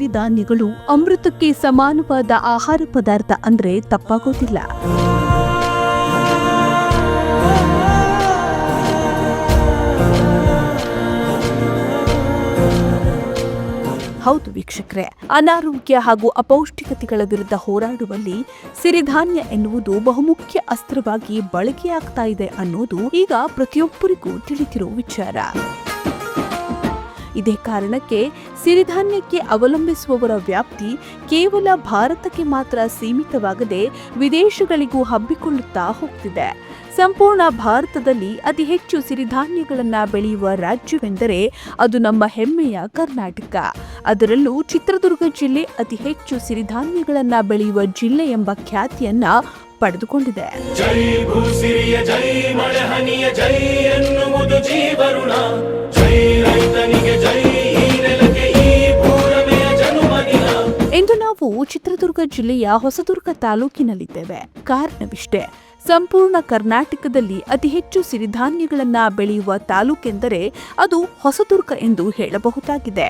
ಸಿರಿಧಾನ್ಯಗಳು ಅಮೃತಕ್ಕೆ ಸಮಾನವಾದ ಆಹಾರ ಪದಾರ್ಥ ಅಂದ್ರೆ ತಪ್ಪಾಗೋದಿಲ್ಲ. ಹೌದು ವೀಕ್ಷಕರೇ, ಅನಾರೋಗ್ಯ ಹಾಗೂ ಅಪೌಷ್ಟಿಕತೆಗಳ ವಿರುದ್ಧ ಹೋರಾಡುವಲ್ಲಿ ಸಿರಿಧಾನ್ಯ ಎನ್ನುವುದು ಬಹುಮುಖ್ಯ ಅಸ್ತ್ರವಾಗಿ ಬಳಕೆಯಾಗ್ತಾ ಇದೆ ಅನ್ನೋದು ಈಗ ಪ್ರತಿಯೊಬ್ಬರಿಗೂ ತಿಳಿದಿರೋ ವಿಚಾರ. ಇದೇ ಕಾರಣಕ್ಕೆ ಸಿರಿಧಾನ್ಯಕ್ಕೆ ಅವಲಂಬಿಸುವವರ ವ್ಯಾಪ್ತಿ ಕೇವಲ ಭಾರತಕ್ಕೆ ಮಾತ್ರ ಸೀಮಿತವಾಗದೆ ವಿದೇಶಗಳಿಗೂ ಹಬ್ಬಿಕೊಳ್ಳುತ್ತಾ ಹೋಗ್ತಿದೆ. ಸಂಪೂರ್ಣ ಭಾರತದಲ್ಲಿ ಅತಿ ಹೆಚ್ಚು ಸಿರಿಧಾನ್ಯಗಳನ್ನು ಬೆಳೆಯುವ ರಾಜ್ಯವೆಂದರೆ ಅದು ನಮ್ಮ ಹೆಮ್ಮೆಯ ಕರ್ನಾಟಕ. ಅದರಲ್ಲೂ ಚಿತ್ರದುರ್ಗ ಜಿಲ್ಲೆ ಅತಿ ಹೆಚ್ಚು ಸಿರಿಧಾನ್ಯಗಳನ್ನು ಬೆಳೆಯುವ ಜಿಲ್ಲೆ ಎಂಬ ಖ್ಯಾತಿಯನ್ನ ಪಡೆದುಕೊಂಡಿದೆ. ಜೈ ಭೂಸಿರಿಯ ಜೈ ಮಳೆಹನಿಯ ಜೈ ಎನ್ನುವುದು ಜೀವರುಣ. ಜೈ ರೈತನಿಗೆ ಜೈ ಇಂದು ನಾವು ಚಿತ್ರದುರ್ಗ ಜಿಲ್ಲೆಯ ಹೊಸದುರ್ಗ ತಾಲೂಕಿನಲ್ಲಿದ್ದೇವೆ. ಕಾರಣವಿಷ್ಟೇ ಸಂಪೂರ್ಣ ಕರ್ನಾಟಕದಲ್ಲಿ ಅತಿ ಹೆಚ್ಚು ಸಿರಿಧಾನ್ಯಗಳನ್ನು ಬೆಳೆಯುವ ತಾಲೂಕೆಂದರೆ ಅದು ಹೊಸದುರ್ಗ ಎಂದು ಹೇಳಬಹುದಾಗಿದೆ.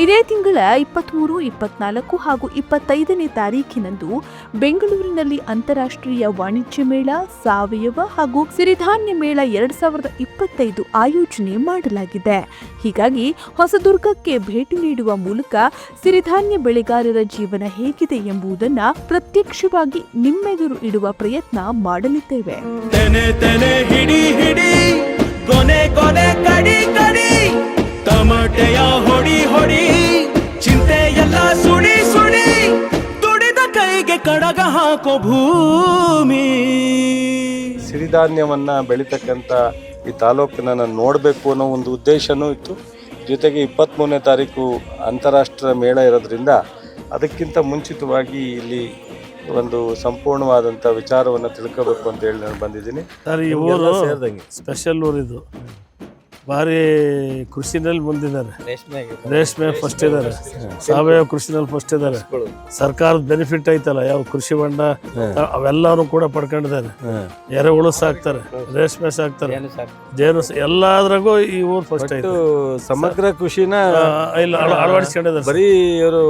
ಇದೇ ತಿಂಗಳ ಇಪ್ಪತ್ಮೂರು, ಇಪ್ಪತ್ನಾಲ್ಕು ಹಾಗೂ ಇಪ್ಪತ್ತೈದನೇ ತಾರೀಖಿನಂದು ಬೆಂಗಳೂರಿನಲ್ಲಿ ಅಂತಾರಾಷ್ಟ್ರೀಯ ವಾಣಿಜ್ಯ ಮೇಳ, ಸಾವಯವ ಹಾಗೂ ಸಿರಿಧಾನ್ಯ ಮೇಳ ಎರಡ್ ಸಾವಿರದ ಇಪ್ಪತ್ತೈದು ಆಯೋಜನೆ ಮಾಡಲಾಗಿದೆ. ಹೀಗಾಗಿ ಹೊಸದುರ್ಗಕ್ಕೆ ಭೇಟಿ ನೀಡುವ ಮೂಲಕ ಸಿರಿಧಾನ್ಯ ಬೆಳೆಗಾರರ ಜೀವನ ಹೇಗಿದೆ ಎಂಬುದನ್ನ ಪ್ರತ್ಯಕ್ಷವಾಗಿ ನಿಮ್ಮೆದುರು ಇಡುವ ಪ್ರಯತ್ನ ಮಾಡಲಿದ್ದೇವೆ. ಕೊನೆ ಕೊನೆ ಕಡಿ ಕಡಿ, ತಮಟೆಯ ಹೊಡಿ ಹೊಡಿ. ಹಾಕೋ ಭೂಮಿ. ಸಿರಿಧಾನ್ಯವನ್ನು ಬೆಳೀತಕ್ಕಂಥ ಈ ತಾಲೂಕನ್ನ ನಾನು ನೋಡಬೇಕು ಅನ್ನೋ ಒಂದು ಉದ್ದೇಶನೂ ಇತ್ತು. ಜೊತೆಗೆ ಇಪ್ಪತ್ತ್ಮೂರನೇ ತಾರೀಕು ಅಂತಾರಾಷ್ಟ್ರೀಯ ಮೇಳ ಇರೋದ್ರಿಂದ ಅದಕ್ಕಿಂತ ಮುಂಚಿತವಾಗಿ ಇಲ್ಲಿ ಒಂದು ಸಂಪೂರ್ಣವಾದಂಥ ವಿಚಾರವನ್ನು ತಿಳ್ಕೋಬೇಕು ಅಂತ ಹೇಳಿ ನಾನು ಬಂದಿದ್ದೀನಿ. ಸರ್ ಈ ಊರು ಸ್ಪೆಷಲ್ ಊರು ಇದು ಭಾರಿ ಕೃಷಿನಲ್ಲಿ ಮುಂದಿದ್ದಾರೆ. ರೇಷ್ಮೆ ಫಸ್ಟ್ ಇದ್ದಾರೆ. ಸಾವಯವ ಕೃಷಿನಲ್ಲಿ ಫಸ್ಟ್ ಇದ್ದಾರೆ. ಸರ್ಕಾರದ ಬೆನಿಫಿಟ್ ಐತಲ್ಲ ಯಾವ ಕೃಷಿ ಹೊಂಡ ಅವೆಲ್ಲಾನು ಕೂಡ ಪಡ್ಕೊಂಡಿದ್ದಾರೆ. ಎರೆಹುಳು ಸಾಕ್ತಾರೆ ರೇಷ್ಮೆ ಸಾಕ್ತಾರೆ. ಜೇನು ಎಲ್ಲಾದ್ರಾಗೂ ಈ ಊರು ಫಸ್ಟ್ ಐತೆ. ಸಮಗ್ರ ಕೃಷಿನ ಇಲ್ಲ ಅಳ- ಅಳವಡಿಸ್ಕೊಂಡಿದ್ದಾರೆ. ಬರೀ ಇವರು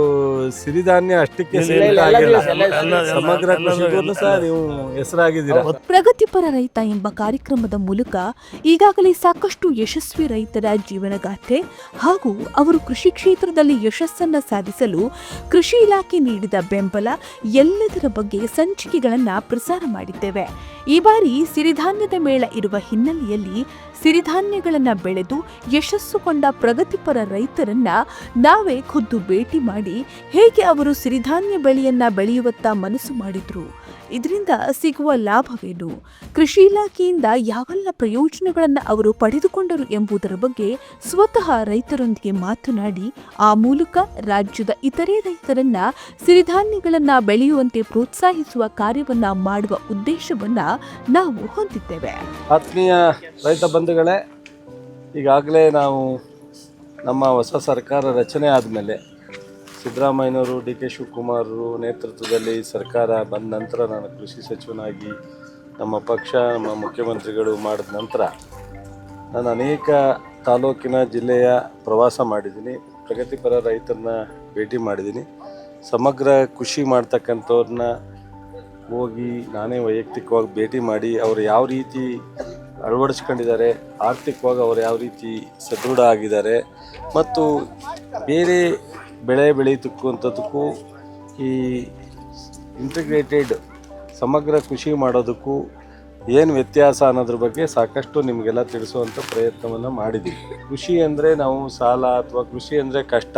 ಸಿರಿಧಾನ್ಯ ಅಷ್ಟಕ್ಕೆ ಸಮಗ್ರ ಎಲ್ಲ- ಕೃಷಿಗೂ ಸಹ ನೀವು ಹೆಸರಾಗಿದ್ದೀರಾ. ಪ್ರಗತಿಪರ ರೈತ ಎಂಬ ಕಾರ್ಯಕ್ರಮದ ಮೂಲಕ ಈಗಾಗಲೇ ಸಾಕಷ್ಟು ಯಶಸ್ವಿ ರೈತರ ಜೀವನಗಾಥೆ ಹಾಗೂ ಅವರು ಕೃಷಿ ಕ್ಷೇತ್ರದಲ್ಲಿ ಯಶಸ್ಸನ್ನ ಸಾಧಿಸಲು ಕೃಷಿ ಇಲಾಖೆ ನೀಡಿದ ಬೆಂಬಲ ಎಲ್ಲದರ ಬಗ್ಗೆ ಸಂಚಿಕೆಗಳನ್ನ ಪ್ರಸಾರ ಮಾಡಿದ್ದೇವೆ. ಈ ಬಾರಿ ಸಿರಿಧಾನ್ಯದ ಮೇಳ ಇರುವ ಹಿನ್ನೆಲೆಯಲ್ಲಿ ಸಿರಿಧಾನ್ಯಗಳನ್ನ ಬೆಳೆದು ಯಶಸ್ಸು ಕೊಂಡ ಪ್ರಗತಿಪರ ರೈತರನ್ನ ನಾವೇ ಖುದ್ದು ಭೇಟಿ ಮಾಡಿ ಹೇಗೆ ಅವರು ಸಿರಿಧಾನ್ಯ ಬೆಳೆಯನ್ನ ಬೆಳೆಯುವತ್ತ ಮನಸ್ಸು ಮಾಡಿದ್ರು. ಇದರಿಂದ ಸಿಗುವ ಲಾಭವೇನು? ಕೃಷಿ ಇಲಾಖೆಯಿಂದ ಯಾವೆಲ್ಲ ಪ್ರಯೋಜನಗಳನ್ನು ಅವರು ಪಡೆದುಕೊಂಡರು ಎಂಬುದರ ಬಗ್ಗೆ ಸ್ವತಃ ರೈತರೊಂದಿಗೆ ಮಾತನಾಡಿ, ಆ ಮೂಲಕ ರಾಜ್ಯದ ಇತರೆ ರೈತರನ್ನ ಸಿರಿಧಾನ್ಯಗಳನ್ನು ಬೆಳೆಯುವಂತೆ ಪ್ರೋತ್ಸಾಹಿಸುವ ಕಾರ್ಯವನ್ನ ಮಾಡುವ ಉದ್ದೇಶವನ್ನ ನಾವು ಹೊಂದಿದ್ದೇವೆ. ಆತ್ಮೀಯ ರೈತ ಬಂಧುಗಳೇ, ಈಗಾಗಲೇ ನಾವು ನಮ್ಮ ಹೊಸ ಸರ್ಕಾರ ರಚನೆ ಆದಮೇಲೆ ಸಿದ್ದರಾಮಯ್ಯನವರು, ಡಿ ಕೆ ಶಿವಕುಮಾರರು ನೇತೃತ್ವದಲ್ಲಿ ಸರ್ಕಾರ ಬಂದ ನಂತರ ನಾನು ಕೃಷಿ ಸಚಿವನಾಗಿ ನಮ್ಮ ಪಕ್ಷ, ನಮ್ಮ ಮುಖ್ಯಮಂತ್ರಿಗಳು ಮಾಡಿದ ನಂತರ ನಾನು ಅನೇಕ ತಾಲೂಕಿನ ಜಿಲ್ಲೆಯ ಪ್ರವಾಸ ಮಾಡಿದ್ದೀನಿ, ಪ್ರಗತಿಪರ ರೈತರನ್ನ ಭೇಟಿ ಮಾಡಿದ್ದೀನಿ. ಸಮಗ್ರ ಕೃಷಿ ಮಾಡ್ತಕ್ಕಂಥವ್ರನ್ನ ಹೋಗಿ ನಾನೇ ವೈಯಕ್ತಿಕವಾಗಿ ಭೇಟಿ ಮಾಡಿ ಅವರು ಯಾವ ರೀತಿ ಅಳವಡಿಸ್ಕೊಂಡಿದ್ದಾರೆ. ಆರ್ಥಿಕವಾಗಿ ಅವರು ಯಾವ ರೀತಿ ಸದೃಢ ಆಗಿದ್ದಾರೆ ಮತ್ತು ಬೇರೆ ಬೆಳೆ ಬೆಳೀತಕ್ಕಂಥದ್ದಕ್ಕೂ ಈ ಇಂಟಿಗ್ರೇಟೆಡ್ ಸಮಗ್ರ ಕೃಷಿ ಮಾಡೋದಕ್ಕೂ ಏನು ವ್ಯತ್ಯಾಸ ಅನ್ನೋದ್ರ ಬಗ್ಗೆ ಸಾಕಷ್ಟು ನಿಮಗೆಲ್ಲ ತಿಳಿಸುವಂಥ ಪ್ರಯತ್ನವನ್ನು ಮಾಡಿದ್ದೀವಿ ಕೃಷಿ ಅಂದರೆ ನಾವು ಸಾಲ ಅಥವಾ ಕೃಷಿ ಅಂದರೆ ಕಷ್ಟ,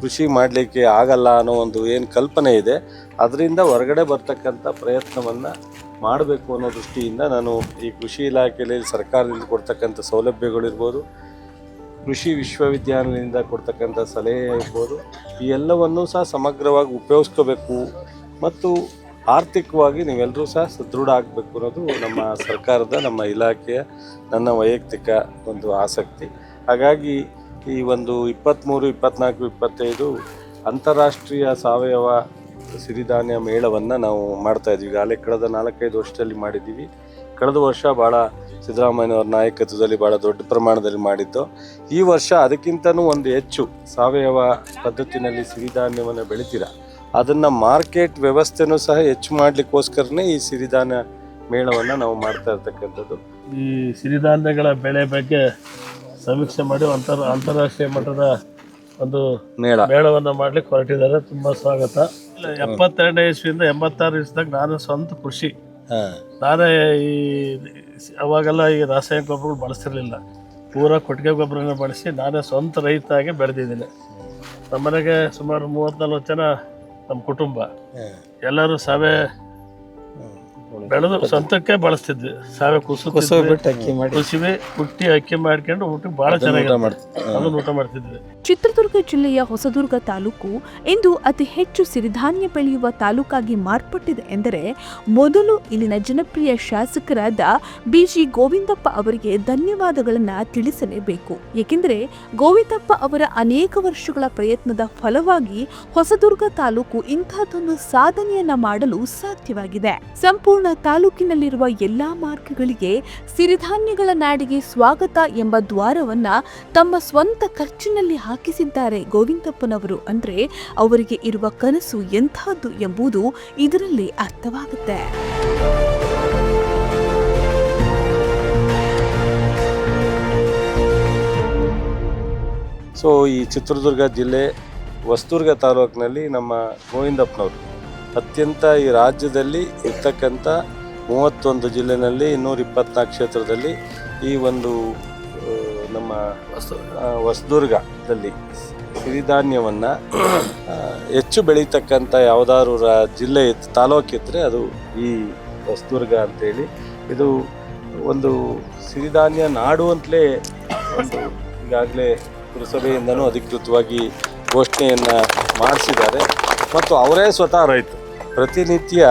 ಕೃಷಿ ಮಾಡಲಿಕ್ಕೆ ಆಗಲ್ಲ ಅನ್ನೋ ಒಂದು ಏನು ಕಲ್ಪನೆ ಇದೆ. ಅದರಿಂದ ಹೊರಗಡೆ ಬರ್ತಕ್ಕಂಥ ಪ್ರಯತ್ನವನ್ನು ಮಾಡಬೇಕು ಅನ್ನೋ ದೃಷ್ಟಿಯಿಂದ ನಾನು ಈ ಕೃಷಿ ಇಲಾಖೆಯಲ್ಲಿ ಸರ್ಕಾರದಿಂದ ಕೊಡ್ತಕ್ಕಂಥ ಸೌಲಭ್ಯಗಳಿರ್ಬೋದು, ಕೃಷಿ ವಿಶ್ವವಿದ್ಯಾಲಯದಿಂದ ಕೊಡ್ತಕ್ಕಂಥ ಸಲಹೆ ಇರ್ಬೋದು, ಈ ಎಲ್ಲವನ್ನೂ ಸಹ ಸಮಗ್ರವಾಗಿ ಉಪಯೋಗಿಸ್ಕೋಬೇಕು ಮತ್ತು ಆರ್ಥಿಕವಾಗಿ ನೀವೆಲ್ಲರೂ ಸಹ ಸದೃಢ ಆಗಬೇಕು ಅನ್ನೋದು ನಮ್ಮ ಸರ್ಕಾರದ, ನಮ್ಮ ಇಲಾಖೆಯ ನನ್ನ ವೈಯಕ್ತಿಕ ಒಂದು ಆಸಕ್ತಿ. ಹಾಗಾಗಿ ಈ ಒಂದು ಇಪ್ಪತ್ತ್ಮೂರು, ಇಪ್ಪತ್ತ್ನಾಲ್ಕು, ಇಪ್ಪತ್ತೈದು ಅಂತಾರಾಷ್ಟ್ರೀಯ ಸಾವಯವ ಸಿರಿಧಾನ್ಯ ಮೇಳವನ್ನು ನಾವು ಮಾಡ್ತಾ ಇದ್ವಿ. ಈಗಾಗಲೇ ಕಳೆದ ನಾಲ್ಕೈದು ವರ್ಷದಲ್ಲಿ ಮಾಡಿದ್ದೀವಿ. ಕಳೆದ ವರ್ಷ ಭಾಳ ಸಿದ್ದರಾಮಯ್ಯನವ್ರ ನಾಯಕತ್ವದಲ್ಲಿ ಭಾಳ ದೊಡ್ಡ ಪ್ರಮಾಣದಲ್ಲಿ ಮಾಡಿದ್ದು. ಈ ವರ್ಷ ಅದಕ್ಕಿಂತನೂ ಒಂದು ಹೆಚ್ಚು ಸಾವಯವ ಪದ್ಧತಿನಲ್ಲಿ ಸಿರಿಧಾನ್ಯವನ್ನು ಬೆಳಿತೀರ. ಅದನ್ನು ಮಾರ್ಕೆಟ್ ವ್ಯವಸ್ಥೆನೂ ಸಹ ಹೆಚ್ಚು ಮಾಡಲಿಕ್ಕೋಸ್ಕರನೇ ಈ ಸಿರಿಧಾನ್ಯ ಮೇಳವನ್ನು ನಾವು ಮಾಡ್ತಾ ಇರ್ತಕ್ಕಂಥದ್ದು. ಈ ಸಿರಿಧಾನ್ಯಗಳ ಬೆಳೆ ಬಗ್ಗೆ ಸಮೀಕ್ಷೆ ಮಾಡಿ ಅಂತರ ಅಂತಾರಾಷ್ಟ್ರೀಯ ಮಟ್ಟದ ಒಂದು ಮೇಳ. ಮೇಳವನ್ನು ಮಾಡ್ಲಿಕ್ಕೆ ಹೊರಟಿದ್ದಾರೆ. ತುಂಬಾ ಸ್ವಾಗತ. ಎಪ್ಪತ್ತೆರಡನೇ ಇಸ್ವಿಯಿಂದ ಎಂಬತ್ತಾರು ಇಸ್ದಾಗ ನಾನು ಸ್ವಂತ ಕೃಷಿ. ನಾನೇ ಈ ಅವಾಗೆಲ್ಲ ಈ ರಾಸಾಯನಿಕ ಗೊಬ್ಬರಗಳು ಬಳಸ್ತಿರ್ಲಿಲ್ಲ. ಪೂರ ಕೊಟ್ಟಿಗೆ ಗೊಬ್ಬರನ ಬಳಸಿ ನಾನೇ ಸ್ವಂತ ರೈತಾಗಿ ಬೆಳೆದಿದ್ದೀನಿ. ನಮ್ಮನೆಗೆ ಸುಮಾರು ಮೂವತ್ತ್ ನಲ್ವತ್ತು ಜನ ನಮ್ಮ ಕುಟುಂಬ. ಎಲ್ಲರೂ ಸಾವೆ ಬೆಳೆದು ಸ್ವಂತಕ್ಕೆ ಬಳಸ್ತಿದ್ವಿ. ಸಾವೆ ಕುಸು ಕುಸಿವಿ ಕುಟ್ಟಿ ಅಕ್ಕಿ ಮಾಡ್ಕೊಂಡು ಊಟ ಬಹಳ ಚೆನ್ನಾಗಿ ಅದನ್ನ ಊಟ ಮಾಡ್ತಿದ್ವಿ. ಚಿತ್ರದುರ್ಗ ಜಿಲ್ಲೆಯ ಹೊಸದುರ್ಗ ತಾಲೂಕು ಇಂದು ಅತಿ ಹೆಚ್ಚು ಸಿರಿಧಾನ್ಯ ಬೆಳೆಯುವ ತಾಲೂಕಾಗಿ ಮಾರ್ಪಟ್ಟಿದೆ ಎಂದರೆ ಮೊದಲು ಇಲ್ಲಿನ ಜನಪ್ರಿಯ ಶಾಸಕರಾದ ಬಿಜಿ ಗೋವಿಂದಪ್ಪ ಅವರಿಗೆ ಧನ್ಯವಾದಗಳನ್ನು ತಿಳಿಸಲೇಬೇಕು. ಏಕೆಂದರೆ ಗೋವಿಂದಪ್ಪ ಅವರ ಅನೇಕ ವರ್ಷಗಳ ಪ್ರಯತ್ನದ ಫಲವಾಗಿ ಹೊಸದುರ್ಗ ತಾಲೂಕು ಇಂತಹದೊಂದು ಸಾಧನೆಯನ್ನ ಮಾಡಲು ಸಾಧ್ಯವಾಗಿದೆ. ಸಂಪೂರ್ಣ ತಾಲೂಕಿನಲ್ಲಿರುವ ಎಲ್ಲಾ ಮಾರ್ಗಗಳಿಗೆ ಸಿರಿಧಾನ್ಯಗಳ ನಾಡಿಗೆ ಸ್ವಾಗತ ಎಂಬ ದ್ವಾರವನ್ನ ತಮ್ಮ ಸ್ವಂತ ಖರ್ಚಿನಲ್ಲಿ ಹಾಕಿಸಿದ್ದಾರೆ ಗೋವಿಂದಪ್ಪನವರು. ಅಂದ್ರೆ ಅವರಿಗೆ ಇರುವ ಕನಸು ಎಂಥದ್ದು ಎಂಬುದು ಇದರಲ್ಲಿ ಅರ್ಥವಾಗುತ್ತೆ. ಸೊ ಈ ಚಿತ್ರದುರ್ಗ ಜಿಲ್ಲೆ ವಸ್ತುರ್ಗ ತಾಲೂಕಿನಲ್ಲಿ ನಮ್ಮ ಗೋವಿಂದಪ್ಪನವರು ಅತ್ಯಂತ ಈ ರಾಜ್ಯದಲ್ಲಿ ಇರ್ತಕ್ಕಂಥ ಮೂವತ್ತೊಂದು ಜಿಲ್ಲೆನಲ್ಲಿ ಇನ್ನೂರ ಇಪ್ಪತ್ನಾಲ್ಕು ಕ್ಷೇತ್ರದಲ್ಲಿ ಈ ಒಂದು ನಮ್ಮ ಹೊಸದುರ್ಗದಲ್ಲಿ ಸಿರಿಧಾನ್ಯವನ್ನು ಹೆಚ್ಚು ಬೆಳೀತಕ್ಕಂಥ ಯಾವುದಾದ್ರು ರಾ, ಜಿಲ್ಲೆ ಇತ್ತು ತಾಲೂಕಿದ್ದರೆ ಅದು ಈ ಹೊಸದುರ್ಗ ಅಂತೇಳಿ. ಇದು ಒಂದು ಸಿರಿಧಾನ್ಯ ನಾಡು ಅಂತಲೇ ಒಂದು ಈಗಾಗಲೇ ಪುರಸಭೆಯಿಂದನೂ ಅಧಿಕೃತವಾಗಿ ಘೋಷಣೆಯನ್ನು ಮಾಡಿಸಿದ್ದಾರೆ. ಮತ್ತು ಅವರೇ ಸ್ವತಃ ರೈತರು. ಪ್ರತಿನಿತ್ಯ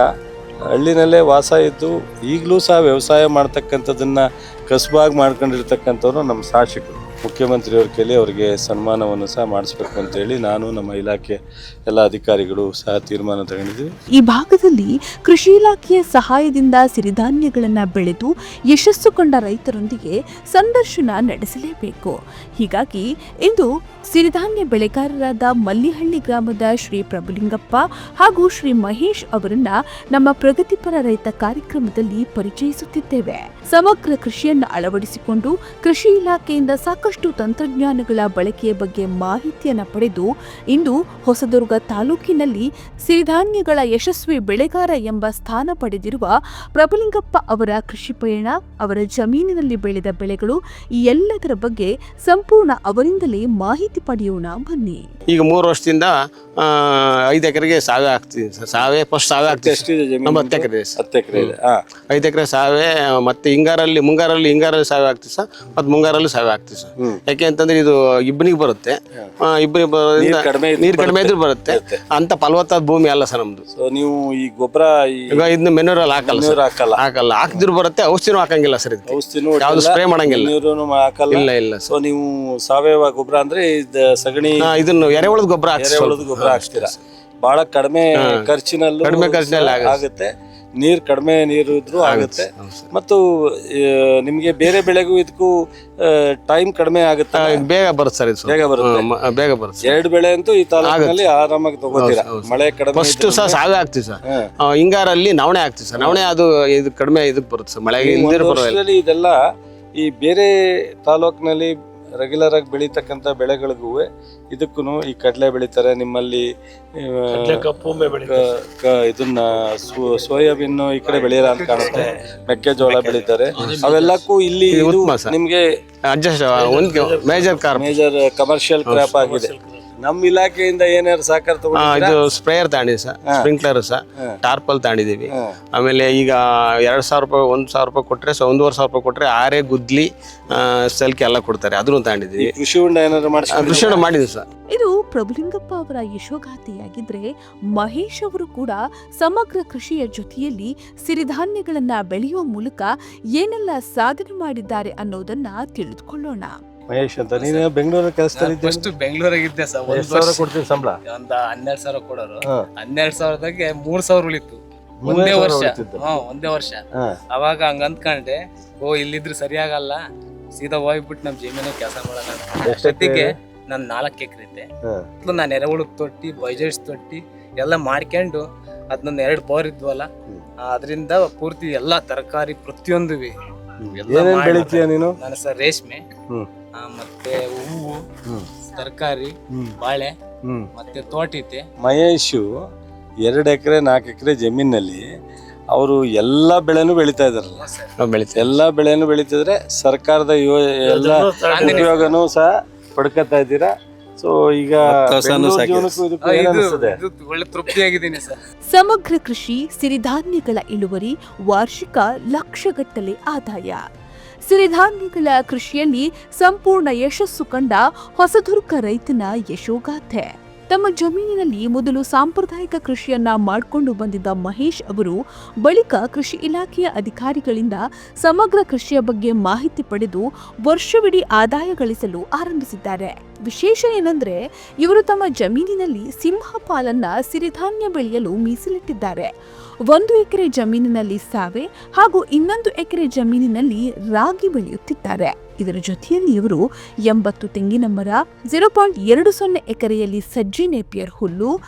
ಹಳ್ಳಿನಲ್ಲೇ ವಾಸ ಇದ್ದು ಈಗಲೂ ಸಹ ವ್ಯವಸಾಯ ಮಾಡ್ತಕ್ಕಂಥದ್ದನ್ನು ಕಸುಬಾಗಿ ಮಾಡ್ಕೊಂಡಿರ್ತಕ್ಕಂಥವ್ರು ನಮ್ಮ ಶಾಸಕರು. ಮುಖ್ಯಮಂತ್ರಿಯವ್ರ ಕೈಲಿ ಅವರಿಗೆ ಸನ್ಮಾನವನ್ನು ಸಹ ಮಾಡಿಸ್ಬೇಕು ಅಂತೇಳಿ ನಾನು ನಮ್ಮ ಇಲಾಖೆ ಎಲ್ಲ ಅಧಿಕಾರಿಗಳು ಸಹ ತೀರ್ಮಾನ ತಗೊಂಡಿದ್ದೀವಿ. ಈ ಭಾಗದಲ್ಲಿ ಕೃಷಿ ಇಲಾಖೆಯ ಸಹಾಯದಿಂದ ಸಿರಿಧಾನ್ಯಗಳನ್ನು ಬೆಳೆದು ಯಶಸ್ಸು ಕಂಡ ರೈತರೊಂದಿಗೆ ಸಂದರ್ಶನ ನಡೆಸಲೇಬೇಕು. ಹೀಗಾಗಿ ಇಂದು ಸಿರಿಧಾನ್ಯ ಬೆಳೆಗಾರರಾದ ಮಲ್ಲಿಹಳ್ಳಿ ಗ್ರಾಮದ ಶ್ರೀ ಪ್ರಭುಲಿಂಗಪ್ಪ ಹಾಗೂ ಶ್ರೀ ಮಹೇಶ್ ಅವರನ್ನ ನಮ್ಮ ಪ್ರಗತಿಪರ ರೈತ ಕಾರ್ಯಕ್ರಮದಲ್ಲಿ ಪರಿಚಯಿಸುತ್ತಿದ್ದೇವೆ. ಸಮಗ್ರ ಕೃಷಿಯನ್ನು ಅಳವಡಿಸಿಕೊಂಡು ಕೃಷಿ ಇಲಾಖೆಯಿಂದ ಸಾಕಷ್ಟು ತಂತ್ರಜ್ಞಾನಗಳ ಬಳಕೆಯ ಬಗ್ಗೆ ಮಾಹಿತಿಯನ್ನು ಪಡೆದು ಇಂದು ಹೊಸದುರ್ಗ ತಾಲೂಕಿನಲ್ಲಿ ಸಿರಿಧಾನ್ಯಗಳ ಯಶಸ್ವಿ ಬೆಳೆಗಾರ ಎಂಬ ಸ್ಥಾನ ಪಡೆದಿರುವ ಪ್ರಭಲಿಂಗಪ್ಪ ಅವರ ಕೃಷಿ ಪಯಣ ಅವರ ಜಮೀನಿನಲ್ಲಿ ಬೆಳೆದ ಬೆಳೆಗಳು ಈ ಎಲ್ಲದರ ಬಗ್ಗೆ ಸಂಪೂರ್ಣ ಅವರಿಂದಲೇ ಮಾಹಿತಿ ಪಡೆಯೋಣ ಬನ್ನಿ. ಈಗ ಮೂರು ವರ್ಷದಿಂದ ಆ, ಐದು ಎಕರೆಗೆ ಸಾವೆ ಆಗ್ತಿದೆ ಸರ್ ಸಾವೇ ಫಸ್ಟ್ ಸಾವೆ ಆಗ್ತಿದೆ. ನಮ್ಮ ಹತ್ತು ಎಕರೆ ಸರ್. ಹತ್ತು ಎಕರೆ ಇದೆ. ಹಾಂ ಐದು ಎಕರೆ ಸಾವೆ ಮತ್ತೆ ಹಿಂಗಾರಲ್ಲಿ ಮುಂಗಾರಲ್ಲಿ ಹಿಂಗಾರಲ್ಲಿ ಸಾವೆ ಆಗ್ತಿದೆ ಸರ್. ಮತ್ತು ಮುಂಗಾರಲ್ಲಿ ಸಾವೆ ಆಗ್ತಿದೆ ಸರ್. ಯಾಕೆ ಅಂತಂದ್ರೆ ಇದು ಇಬ್ಬನಿಗೆ ಬರುತ್ತೆ. ಇಬ್ಬನಿಗೆ ಬರೋದ್ರಿಂದ ನೀರ್ ಕಡಿಮೆ ಇದ್ರೂ ನೀರು ಕಡಿಮೆ ಇದ್ರೂ ಬರುತ್ತೆ. ಅಂತ ಫಲವತ್ತಾದ ಭೂಮಿ ಅಲ್ಲ ಸರ್ ನಮ್ದು. ಸೊ ನೀವು ಈ ಗೊಬ್ಬರ ಈಗ ಇದನ್ನ ಮೆನೂರಲ್ಲಿ ಹಾಕಲ್ಲ ಸರ್. ಹಾಕಲ್ಲ. ಹಾಕಲ್ಲ. ಹಾಕಿದ್ರು ಬರುತ್ತೆ ಔಷಧಿನೂ ಹಾಕಂಗಿಲ್ಲ ಸರ್ ಇದಕ್ಕೆ. ಔಷಧಿನೂ ಯಾವ್ದು ಸ್ಪ್ರೇ ಮಾಡಂಗಿಲ್ಲ. ನೀರು ಹಾಕಲ್ಲ. ಇಲ್ಲ ಇಲ್ಲ ಸರ್. ಸೊ ನೀವು ಸಾವಯವ ಗೊಬ್ಬರ ಅಂದ್ರೆ ಇದ್ ಸಗಣಿ ಇದನ್ನ ಇದನ್ನು ಎರೆಹುಳದ ಗೊಬ್ಬರ ಎರೆಹುಳದ ಗೊಬ್ಬರ ಹಾಕ್ತೀರಾ? ಬಹಳ ಕಡಿಮೆ ಖರ್ಚಿನಲ್ಲೂ ಕಡಿಮೆ ಖರ್ಚಿನಲ್ಲಿ ಆಗುತ್ತೆ. ಆಗುತ್ತೆ. ನೀರ್ ಕಡಿಮೆ ನೀರು ಇದ್ರೂ ಆಗುತ್ತೆ. ಮತ್ತು ನಿಮಗೆ ಬೇರೆ ಬೆಳೆಗೂ ಇದಕ್ಕೂ ಟೈಮ್ ಕಡಿಮೆ ಆಗುತ್ತೆ? ಬೇಗ ಬರುತ್ತೆ ಸರ್ ಇದು. ಬೇಗ ಬರುತ್ತೆ. ಬೇಗ ಬರುತ್ತೆ. ಎರಡು ಬೆಳೆ ಅಂತೂ ಈ ತಾಲೂಕಿನಲ್ಲಿ ಆರಾಮಾಗಿ ತಗೋತೀರಾ. ಮಳೆ ಕಡಿಮೆ ಫಸ್ಟ್ ಸಹ ಸಾವೇ ಆಗ್ತಿವಿ ಸರ್. ಹಿಂಗಾರಲ್ಲಿ ನವಣೆ ಹಾಕ್ತಿವಿ ಸರ್. ನವಣೆ ಅದು ಇದು ಕಡಿಮೆ ಇದಕ್ಕೆ ಬರುತ್ತೆ ಸರ್. ಮಳೆಗೆ ಇದೆಲ್ಲ ಈ ಬೇರೆ ತಾಲೂಕಿನಲ್ಲಿ ರೆಗ್ಯುಲರ್ ಆಗಿ ಬೆಳೀತಕ್ಕಂಥ ಬೆಳೆಗಳಿಗೂ ಇದಕ್ಕೂ ಈ ಕಡಲೆ ಬೆಳೀತಾರೆ. ನಿಮ್ಮಲ್ಲಿ ಕ- ಇದನ್ನ ಸೋ- ಸೋಯಾಬೀನ್ ಈ ಕಡೆ ಬೆಳೆಯಲ್ಲ ಅಂತ ಕಾಣುತ್ತೆ. ಮೆಕ್ಕೆಜೋಳ ಬೆಳೀತಾರೆ. ಅವೆಲ್ಲಕ್ಕೂ ಇಲ್ಲಿ ಇದು. ನಿಮ್ಗೆ ಅಡ್ಜಸ್ಟ್ ಒಂದು major car major commercial crop ಆಗಿದೆ. ನಮ್ಮ ಇಲಾಖೆಯಿಂದ ಏನಾದ್ರು ಸಹಕಾರ ಇದು ಸ್ಪ್ರೇಯರ್ ತಗೊಂಡಿದ್ವಿ ಸರ್. Sprinkler sir. ಟಾರ್ಪಲ್ ತಗೊಂಡಿದ್ದೀವಿ. ಆಮೇಲೆ ಈಗ ಎರಡ್ ಸಾವಿರ ರೂಪಾಯಿ ಒಂದ್ ಸಾವಿರ ರೂಪಾಯಿ ಕೊಟ್ರೆ ಸೊ ಒಂದೂವರೆ ಸಾವಿರ ರೂಪಾಯಿ ಕೊಟ್ರೆ ಆರೆ ಗುದ್ಲಿ ಆ, ಸಲ್ಕೆ ಎಲ್ಲ ಕೊಡ್ತಾರೆ. ಅದನ್ನು ತಾಂಡಿದ್ದೀವಿ ಕೃಷಿ ಹೊಂಡ ಏನಾದ್ರು ಮಾಡಿಸ್ಕೊಂಡು ಕೃಷಿ ಹೊಂಡ ಮಾಡಿದ್ವಿ ಸರ್. ಇದು ಪ್ರಭುಲಿಂಗಪ್ಪ ಅವರ ಯಶೋಗಾಥೆಯಾಗಿದ್ರೆ ಮಹೇಶ್ ಅವರು ಕೂಡ ಸಮಗ್ರ ಕೃಷಿಯ ಜೊತೆಯಲ್ಲಿ ಸಿರಿಧಾನ್ಯಗಳನ್ನ ಬೆಳೆಯುವ ಮೂಲಕ ಏನೆಲ್ಲ ಸಾಧನೆ ಮಾಡಿದ್ದಾರೆ ಅನ್ನೋದನ್ನ ತಿಳಿದುಕೊಳ್ಳೋಣ. ಮಹೇಶ್ ಅಂತ. ನೀನು ಬೆಂಗಳೂರು ಕೆಲಸದಲ್ಲಿ ಫಸ್ಟ್ ಬೆಂಗಳೂರಾಗಿದ್ದೆ ಸರ್ ಒಂದ್ ಎಷ್ಟು ಸಾವಿರ ಕೊಡ್ತೀವಿ ಸಂಬಳ. ಒಂದ್ ಹನ್ನೆರಡ್ ಸಾವಿರ ಕೊಡೋರು. ಹಾ. ಹನ್ನೆರಡ್ ಸಾವಿರದಾಗೆ ಮೂರ್ ಸಾವಿರ ಉಳಿತು. ಒಂದೇ ವರ್ಷ. ಸಾವಿರ? ಹಾ ಒಂದೇ ವರ್ಷ. ಹಾ. ಅವಾಗ ಹಂಗ ಅಂದ್ಕೊಂಡೆ ಓ ಇಲ್ಲಿದ್ರು ಸರಿಯಾಗಲ್ಲ. ಸೀದಾ ಹೋಗ್ಬಿಟ್ಟು ನಮ್ ಜಮೀನ ಕೆಲಸ ಮಾಡೋಣ. ಎಷ್ಟ್ ಅಷ್ಟೊತ್ತಿಗೆ ಎಕ್ರೆ? ನನ್ ನಾಲ್ಕು ಎಕರೆ ಇದ್ದೆ. ಹಾ. ನಾನು ಎರೆಹುಳಕ್ ತೊಟ್ಟಿ ಬೈಜೆಟ್ಸ್ ತೊಟ್ಟಿ ಎಲ್ಲ ಮಾಡ್ಕೊಂಡು ಅದನ್ನ ಎರಡು ಪವರ್ ಇದ್ವಲ್ಲ. ಅದರಿಂದ ಪೂರ್ತಿ ಎಲ್ಲಾ ತರಕಾರಿ ಪ್ರತಿಯೊಂದು ಏನೇನ್ ಬೆಳಿತೀಯ ನೀನು? ನಾನು ಸರ್ ರೇಷ್ಮೆ. ಹ್ಮ್. ಆ, ಮತ್ತೆ ಹೂವು. ತರಕಾರಿ ಹ್ಮ್. ಬಾಳೆ ಹ್ಮ್. ಮತ್ತೆ ತೋಟ ಮಹೇಶ್ ಮಹೇಶು ಎರಡು ಎಕರೆ ನಾಲ್ಕು ಎಕರೆ ಜಮೀನಲ್ಲಿ ಅವರು ಎಲ್ಲ ಬೆಳೆನೂ ಬೆಳೀತಾ ಇದಾರಲ್ಲ. ನಾವು ಬೆಳಿತೀವಿ ಎಲ್ಲ ಬೆಳೆನೂ ಬೆಳೀತಿದ್ರೆ ಸರ್ಕಾರದ ಯೋ ಎಲ್ಲ ಉಪಯೋಗನೂ ಸಹ ಪಡ್ಕೊತಾ ಇದ್ದೀರಾ? ಸೊ ಈಗ ಸಮಗ್ರ ಕೃಷಿ ಸಿರಿಧಾನ್ಯಗಳ ಇಳುವರಿ ವಾರ್ಷಿಕ ಲಕ್ಷಗಟ್ಟಲೆ ಆದಾಯ. ಸಿರಿಧಾನ್ಯಗಳ ಕೃಷಿಯಲ್ಲಿ ಸಂಪೂರ್ಣ ಯಶಸ್ಸು ಕಂಡ ಹೊಸದುರ್ಗ ರೈತನ ಯಶೋಗಾಥೆ. ತಮ್ಮ ಜಮೀನಿನಲ್ಲಿ ಮೊದಲು ಸಾಂಪ್ರದಾಯಿಕ ಕೃಷಿಯನ್ನ ಮಾಡಿಕೊಂಡು ಬಂದಿದ್ದ ಮಹೇಶ್ ಅವರು ಬಳಿಕ ಕೃಷಿ ಇಲಾಖೆಯ ಅಧಿಕಾರಿಗಳಿಂದ ಸಮಗ್ರ ಕೃಷಿಯ ಬಗ್ಗೆ ಮಾಹಿತಿ ಪಡೆದು ವರ್ಷವಿಡೀ ಆದಾಯ ಗಳಿಸಲು ಆರಂಭಿಸಿದ್ದಾರೆ. ವಿಶೇಷ ಏನಂದ್ರೆ ಇವರು ತಮ್ಮ ಜಮೀನಿನಲ್ಲಿ ಸಿಂಹ ಪಾಲನ್ನ ಸಿರಿಧಾನ್ಯ ಬೆಳೆಯಲು ಮೀಸಲಿಟ್ಟಿದ್ದಾರೆ. ಒಂದು ಎಕರೆ ಜಮೀನಿನಲ್ಲಿ ಸಾವೆ ಹಾಗೂ ಇನ್ನೊಂದು ಎಕರೆ ಜಮೀನಿನಲ್ಲಿ ರಾಗಿ ಬೆಳೆಯುತ್ತಿದ್ದಾರೆ. ಇದರ ಜೊತೆಯಲ್ಲಿ ಇವರು ಎಂಬತ್ತು ತೆಂಗಿನ ಮರ ಜೀರೋ ಪಾಯಿಂಟ್ ಎರಡು ಸೊನ್ನೆ ಎಕರೆಯಲ್ಲಿ ಸಜ್ಜಿ ನೇಪಿಯರ್ ಹುಲ್ಲು,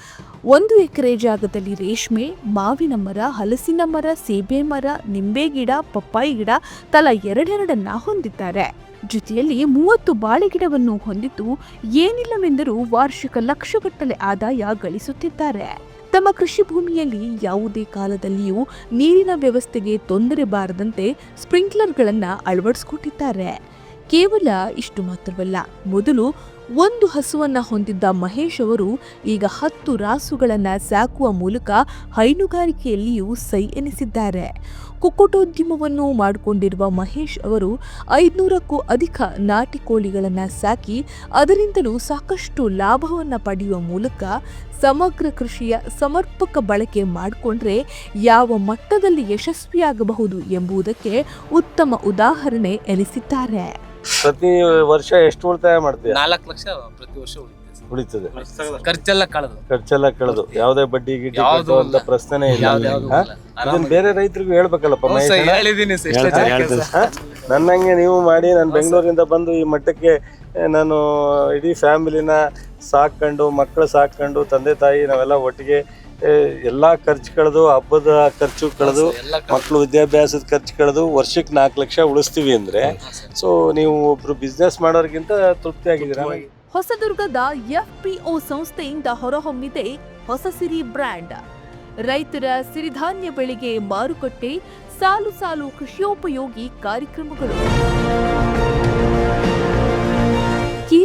ಒಂದು ಎಕರೆ ಜಾಗದಲ್ಲಿ ರೇಷ್ಮೆ, ಮಾವಿನ ಮರ, ಹಲಸಿನ ಮರ, ಸೇಬೆ ಮರ, ನಿಂಬೆ ಗಿಡ, ಪಪ್ಪಾಯಿ ಗಿಡ, ತಲಾ ಎರಡೆರಡನ್ನ ಹೊಂದಿದ್ದಾರೆ. ಜೊತೆಯಲ್ಲಿ ಮೂವತ್ತು ಬಾಳೆ ಗಿಡವನ್ನು ಹೊಂದಿದ್ದು ಏನಿಲ್ಲವೆಂದರೂ ವಾರ್ಷಿಕ ಲಕ್ಷಗಟ್ಟಲೆ ಆದಾಯ ಗಳಿಸುತ್ತಿದ್ದಾರೆ. ತಮ್ಮ ಕೃಷಿ ಭೂಮಿಯಲ್ಲಿ ಯಾವುದೇ ಕಾಲದಲ್ಲಿಯೂ ನೀರಿನ ವ್ಯವಸ್ಥೆಗೆ ತೊಂದರೆ ಬಾರದಂತೆ ಸ್ಪ್ರಿಂಕ್ಲರ್ಗಳನ್ನು ಅಳವಡಿಸಿಕೊಟ್ಟಿದ್ದಾರೆ. ಕೇವಲ ಇಷ್ಟು ಮಾತ್ರವಲ್ಲ. ಮೊದಲು ಒಂದು ಹಸುವನ್ನ ಹೊಂದಿದ್ದ ಮಹೇಶ್ ಅವರು ಈಗ ಹತ್ತು ರಾಸುಗಳನ್ನು ಸಾಕುವ ಮೂಲಕ ಹೈನುಗಾರಿಕೆಯಲ್ಲಿಯೂ ಸೈ ಎನಿಸಿದ್ದಾರೆ. ಕುಕ್ಕುಟೋದ್ಯಮವನ್ನು ಮಾಡಿಕೊಂಡಿರುವ ಮಹೇಶ್ ಅವರು ಐದುನೂರಕ್ಕೂ ಅಧಿಕ ನಾಟಿ ಕೋಳಿಗಳನ್ನು ಸಾಕಿ ಅದರಿಂದಲೂ ಸಾಕಷ್ಟು ಲಾಭವನ್ನು ಪಡೆಯುವ ಮೂಲಕ ಸಮಗ್ರ ಕೃಷಿಯ ಸಮರ್ಪಕ ಬಳಕೆ ಮಾಡಿಕೊಂಡ್ರೆ ಯಾವ ಮಟ್ಟದಲ್ಲಿ ಯಶಸ್ವಿಯಾಗಬಹುದು ಎಂಬುದಕ್ಕೆ ಉತ್ತಮ ಉದಾಹರಣೆ ಎನಿಸಿದ್ದಾರೆ ಪ್ರತಿ ವರ್ಷ ಎಷ್ಟು ಉಳಿತಾಯ ಮಾಡ್ತೀವಿ ನಾಲ್ಕು ಲಕ್ಷ ಪ್ರತಿ ವರ್ಷ ಉಳಿತೈತೆ ಸರ್. ಉಳಿತದೆ. ಖರ್ಚೆಲ್ಲ ಕಳೆದು. ಖರ್ಚೆಲ್ಲ ಕಳೆದು. ಯಾವುದೇ ಬಡ್ಡಿ ಗಿಡ್ಡಿ ಅಂತ ಪ್ರಶ್ನೆ ಇಲ್ಲ. ಪ್ರಶ್ನೆನೇ ಇಲ್ಲ. ಯಾವ್ದು ಯಾವ್ದು ಹಾ? ಇಲ್ಲ. ಇದನ್ನ ಬೇರೆ ರೈತರಿಗೂ ಹೇಳ್ಬೇಕಲ್ಲಪ್ಪ? ಹೇಳಿದೀನಿ ಸರ್, ಹೇಳ್ತಾರೆ, ಹೇಳ್ತಾರೆ. ನನ್ನಂಗೆ ನೀವು ಮಾಡಿ ನಾನು ಬೆಂಗಳೂರಿಂದ ಬಂದು ಈ ಮಟ್ಟಕ್ಕೆ ಆ, ನಾನು ಇಡೀ ಫ್ಯಾಮಿಲಿನ ಸಾಕೊಂಡು ಮಕ್ಕಳು ಸಾಕೊಂಡು ತಂದೆ ತಾಯಿ ನಾವೆಲ್ಲ ಒಟ್ಟಿಗೆ ಎಲ್ಲ ಎಲ್ಲಾ ಖರ್ಚು ಕಳೆದು ಹಬ್ಬದ ಖರ್ಚು ಕಳೆದು ಎಲ್ಲ ಮಕ್ಕಳು ವಿದ್ಯಾಭ್ಯಾಸದ ಖರ್ಚು ಕಳೆದು ವರ್ಷಕ್ಕೆ ನಾಲ್ಕು ಲಕ್ಷ ಉಳಿಸ್ತೀವಿ ಅಂದ್ರೆ ಸೊ ನೀವು ಒಬ್ರು ಬಿಸ್ನೆಸ್ ಮಾಡೋರ್ಗಿಂತ ತೃಪ್ತಿ ಆಗಿದ್ದೀರಾ ಹೊಸದುರ್ಗದ ಎಫ್ಪಿಒ ಸಂಸ್ಥೆಯಿಂದ ಹೊರಹೊಮ್ಮಿದೆ ಹೊಸ ಸಿರಿ ಬ್ರ್ಯಾಂಡ್. ರೈತರ ಸಿರಿಧಾನ್ಯ ಬೆಳೆಗೆ ಮಾರುಕಟ್ಟೆ, ಸಾಲು ಸಾಲು ಕೃಷಿಯೋಪಯೋಗಿ ಕಾರ್ಯಕ್ರಮಗಳು.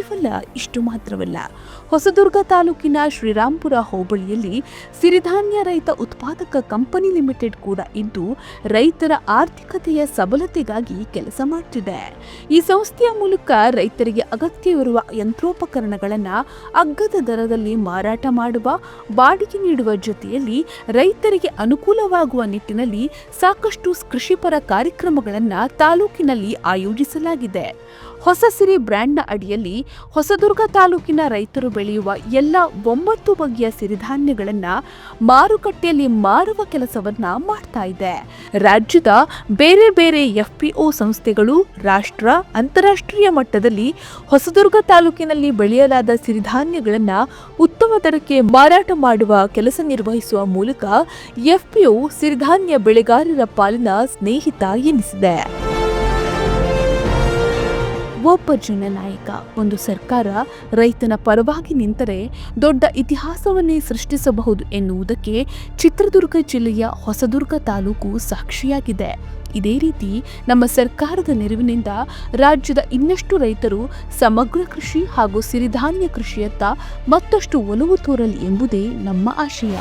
ಕೇವಲ ಇಷ್ಟು ಮಾತ್ರವಲ್ಲ. ಹೊಸದುರ್ಗ ತಾಲೂಕಿನ ಶ್ರೀರಾಂಪುರ ಹೋಬಳಿಯಲ್ಲಿ ಸಿರಿಧಾನ್ಯ ರೈತ ಉತ್ಪಾದಕ ಕಂಪನಿ ಲಿಮಿಟೆಡ್ ಕೂಡ ಇದ್ದು ರೈತರ ಆರ್ಥಿಕತೆಯ ಸಬಲತೆಗಾಗಿ ಕೆಲಸ ಮಾಡುತ್ತಿದೆ ಈ ಸಂಸ್ಥೆಯ ಮೂಲಕ ರೈತರಿಗೆ ಅಗತ್ಯವಿರುವ ಯಂತ್ರೋಪಕರಣಗಳನ್ನು ಅಗ್ಗದ ದರದಲ್ಲಿ ಮಾರಾಟ ಮಾಡುವ, ಬಾಡಿಗೆ ನೀಡುವ ಜೊತೆಯಲ್ಲಿ ರೈತರಿಗೆ ಅನುಕೂಲವಾಗುವ ನಿಟ್ಟಿನಲ್ಲಿ ಸಾಕಷ್ಟು ಕೃಷಿಪರ ಕಾರ್ಯಕ್ರಮಗಳನ್ನು ತಾಲೂಕಿನಲ್ಲಿ ಆಯೋಜಿಸಲಾಗಿದೆ. ಹೊಸ ಸಿರಿ ಬ್ರ್ಯಾಂಡ್ನ ಅಡಿಯಲ್ಲಿ ಹೊಸದುರ್ಗ ತಾಲೂಕಿನ ರೈತರು ಬೆಳೆಯುವ ಎಲ್ಲ ಒಂಬತ್ತು ಬಗೆಯ ಸಿರಿಧಾನ್ಯಗಳನ್ನು ಮಾರುಕಟ್ಟೆಯಲ್ಲಿ ಮಾರುವ ಕೆಲಸವನ್ನ ಮಾಡ್ತಾ ಇದೆ. ರಾಜ್ಯದ ಬೇರೆ ಬೇರೆ ಎಫ್ಪಿಒ ಸಂಸ್ಥೆಗಳು ರಾಷ್ಟ್ರ, ಅಂತಾರಾಷ್ಟ್ರೀಯ ಮಟ್ಟದಲ್ಲಿ ಹೊಸದುರ್ಗ ತಾಲೂಕಿನಲ್ಲಿ ಬೆಳೆಯಲಾದ ಸಿರಿಧಾನ್ಯಗಳನ್ನು ಉತ್ತಮ ದರಕ್ಕೆ ಮಾರಾಟ ಮಾಡುವ ಕೆಲಸ ನಿರ್ವಹಿಸುವ ಮೂಲಕ ಎಫ್ಪಿಒ ಸಿರಿಧಾನ್ಯ ಬೆಳೆಗಾರರ ಪಾಲಿನ ಸ್ನೇಹಿತ ಎನಿಸಿದೆ. ಒಬ್ಬ ಜನನಾಯಕ ಒಂದು ಸರ್ಕಾರ ರೈತನ ಪರವಾಗಿ ನಿಂತರೆ ದೊಡ್ಡ ಇತಿಹಾಸವನ್ನೇ ಸೃಷ್ಟಿಸಬಹುದು ಎನ್ನುವುದಕ್ಕೆ ಚಿತ್ರದುರ್ಗ ಜಿಲ್ಲೆಯ ಹೊಸದುರ್ಗ ತಾಲೂಕು ಸಾಕ್ಷಿಯಾಗಿದೆ. ಇದೇ ರೀತಿ ನಮ್ಮ ಸರ್ಕಾರದ ನೆರವಿನಿಂದ ರಾಜ್ಯದ ಇನ್ನಷ್ಟು ರೈತರು ಸಮಗ್ರ ಕೃಷಿ ಹಾಗೂ ಸಿರಿಧಾನ್ಯ ಕೃಷಿಯತ್ತ ಮತ್ತಷ್ಟು ಒಲವು ತೋರಲಿ ಎಂಬುದೇ ನಮ್ಮ ಆಶಯ.